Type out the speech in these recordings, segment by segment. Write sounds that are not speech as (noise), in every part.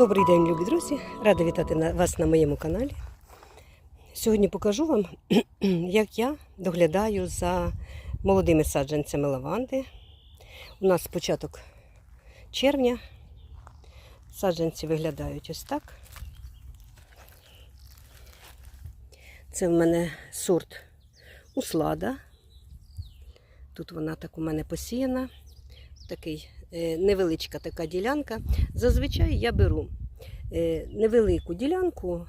Добрий день, любі друзі! Рада вітати вас на моєму каналі. Сьогодні покажу вам, (clears throat) як я доглядаю за молодими саджанцями лаванди. У нас початок червня. Саджанці виглядають ось так. Це в мене сорт услада. Тут вона так у мене посіяна. Такий е, невеличка така ділянка. Зазвичай я беру невелику ділянку,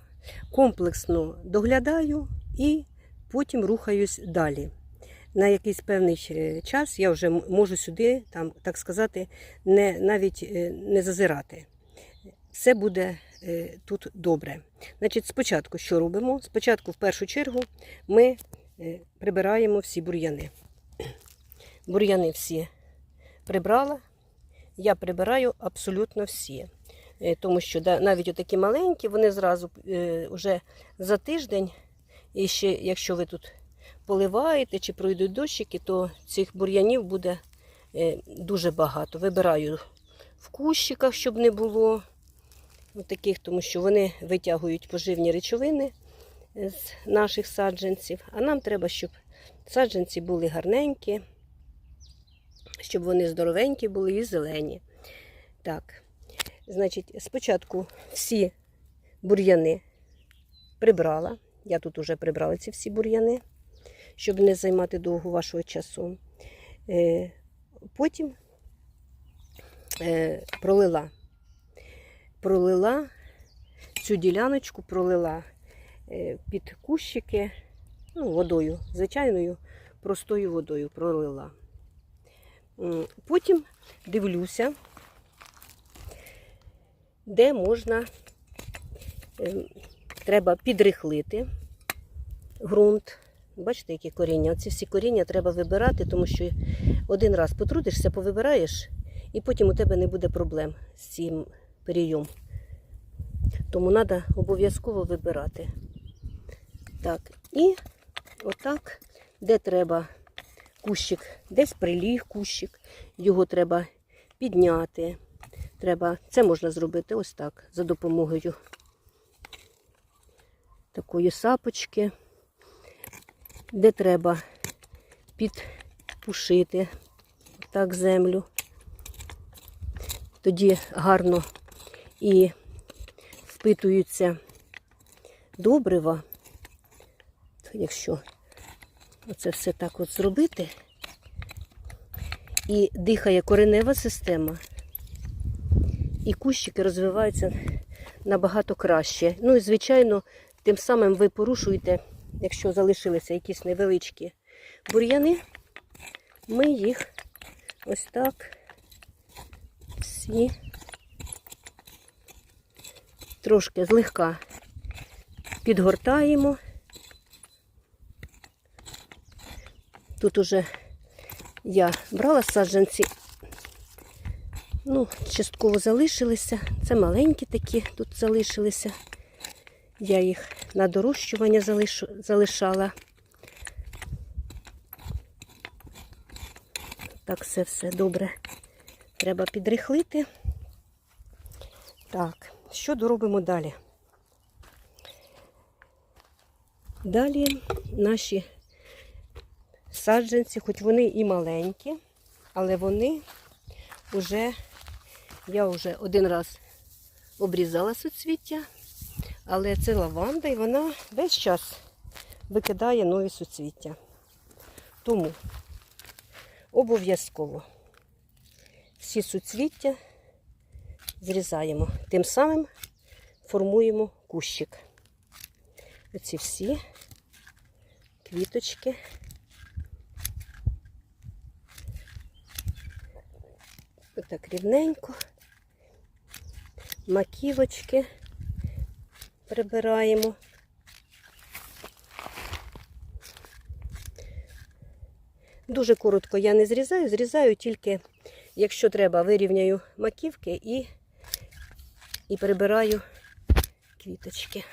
комплексно доглядаю і потім рухаюсь далі. На якийсь певний е, час я вже можу сюди, там, так сказати, не, навіть е, не зазирати. Все буде е, тут добре. Значить, спочатку що робимо? Спочатку, в першу чергу, ми е, прибираємо всі бур'яни. Бур'яни всі прибрала. Я прибираю абсолютно всі. Е, Тому що навіть отакі маленькі, вони зразу е, вже за тиждень, і ще якщо ви тут поливаєте чи пройдуть дощики, то цих бур'янів буде е, дуже багато. Вибираю в кущиках, щоб не було таких, тому що вони витягують поживні речовини е, з наших саджанців. А нам треба, щоб саджанці були гарненькі, щоб вони здоровенькі були і зелені. Так, значить, спочатку всі бур'яни прибрала. Я тут уже прибрала ці всі бур'яни, щоб не займати довго вашого часу. Е, Потім е, пролила. Пролила цю діляночку, пролила е, під кущики, ну, водою, звичайною, простою водою пролила. Потім дивлюся, де можна, ем, треба підрихлити ґрунт. Бачите, які коріння? Оці всі коріння треба вибирати, тому що один раз потрудишся, повибираєш, і потім у тебе не буде проблем з цим перейом. Тому треба обов'язково вибирати. Так, і отак, де треба кущик, десь приліг кущик, його треба підняти. Треба, це можна зробити ось так, за допомогою такої сапочки, де треба підпушити так землю. Тоді гарно і впитуються добрива, якщо оце все так от зробити, і дихає коренева система, і кущики розвиваються набагато краще. Ну і, звичайно, тим самим ви порушуєте, якщо залишилися якісь невеличкі бур'яни, ми їх ось так всі трошки злегка підгортаємо. Тут уже я брала саджанці, ну, частково залишилися. Це маленькі такі тут залишилися. Я їх на дорощування залишу, залишала. Так, все все добре. Треба підрихлити. Так, що доробимо далі? Далі наші саджанці, хоч вони і маленькі, але вони вже, я вже один раз обрізала суцвіття, але це лаванда і вона весь час викидає нові суцвіття. Тому обов'язково всі суцвіття зрізаємо. Тим самим формуємо кущик. Оці всі квіточки. Отак рівненько. Маківочки прибираємо. Дуже коротко я не зрізаю, зрізаю тільки, якщо треба, вирівняю маківки і, і прибираю квіточки.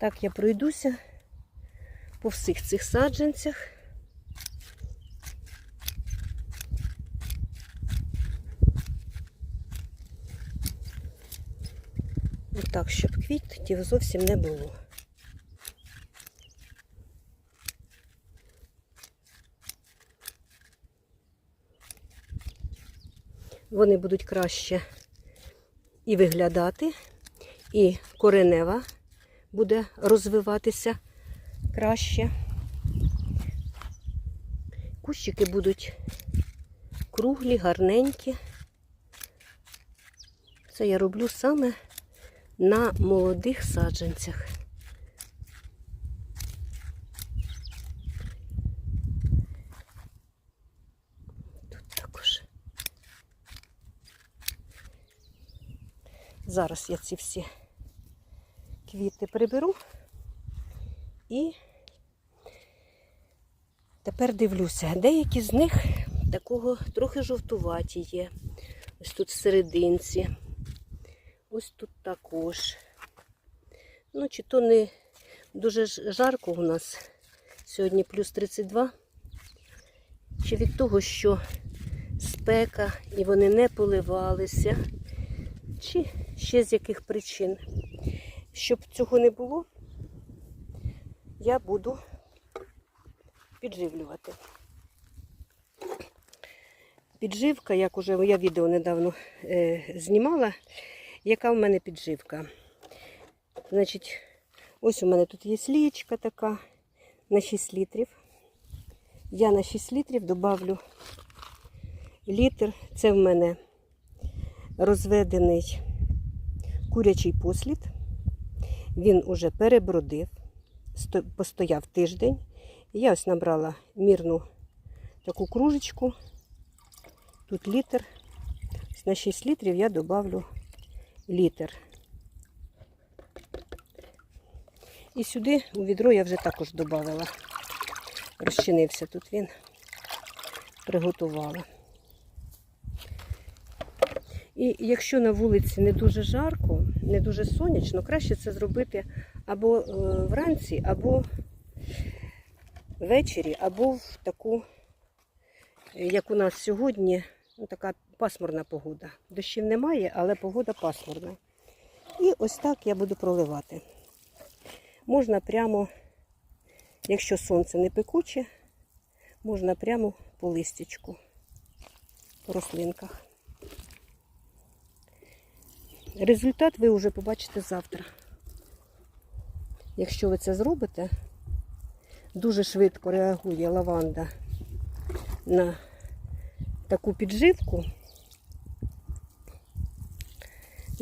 Так я пройдуся по всіх цих саджанцях. Так, щоб квітів зовсім не було. Вони будуть краще і виглядати, і коренева буде розвиватися краще. Кущики будуть круглі, гарненькі. Це я роблю саме на молодих саджанцях. Тут також. Зараз я ці всі квіти приберу і тепер дивлюся, деякі з них такого трохи жовтуваті є. Ось тут в серединці. Ось тут також. Ну, чи то не дуже жарко у нас сьогодні плюс 32, чи від того, що спека і вони не поливалися, чи ще з яких причин. Щоб цього не було, я буду підживлювати. Підживка, як уже я відео недавно е, знімала, яка в мене підживка. Значить, ось у мене тут є слієчка така на 6 літрів. Я на 6 літрів добавлю літр. Це в мене розведений курячий послід. Він уже перебродив, постояв тиждень. Я ось набрала мірну таку кружечку. Тут літр. На 6 літрів я добавлю літр. І сюди у відро я вже також додавала. Розчинився тут він. Приготувала. І якщо на вулиці не дуже жарко, не дуже сонячно, краще це зробити або е, вранці, або ввечері, або в таку, е, як у нас сьогодні, ну, така пасмурна погода. Дощів немає, але погода пасмурна. І ось так я буду проливати. Можна прямо, якщо сонце не пекуче, можна прямо по листячку, по рослинках. Результат ви вже побачите завтра. Якщо ви це зробите, дуже швидко реагує лаванда на таку підживку.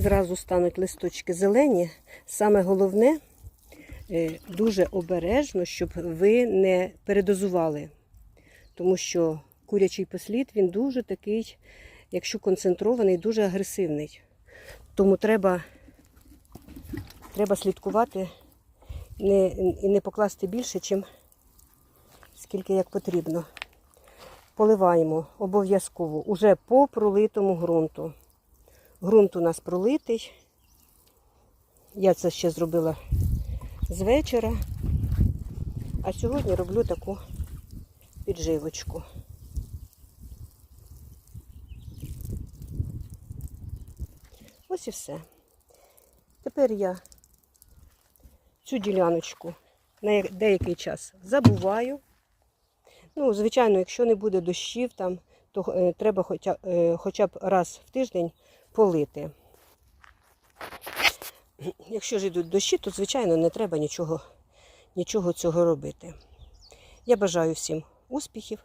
Зразу стануть листочки зелені. Саме головне, е, дуже обережно, щоб ви не передозували. Тому що курячий послід, він дуже такий, якщо концентрований, дуже агресивний. Тому треба, треба слідкувати не, і не покласти більше, чим скільки як потрібно. Поливаємо обов'язково уже по пролитому ґрунту. Ґрунт у нас пролитий. Я це ще зробила з вечора. А сьогодні роблю таку підживочку. Ось і все. Тепер я цю діляночку на деякий час забуваю. Ну, звичайно, якщо не буде дощів, там, то е, треба хоча, е, хоча б раз в тиждень полити. Якщо ж йдуть дощі, то, звичайно, не треба нічого, нічого цього робити. Я бажаю всім успіхів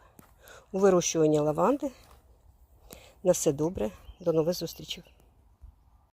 у вирощуванні лаванди. На все добре. До нових зустрічей.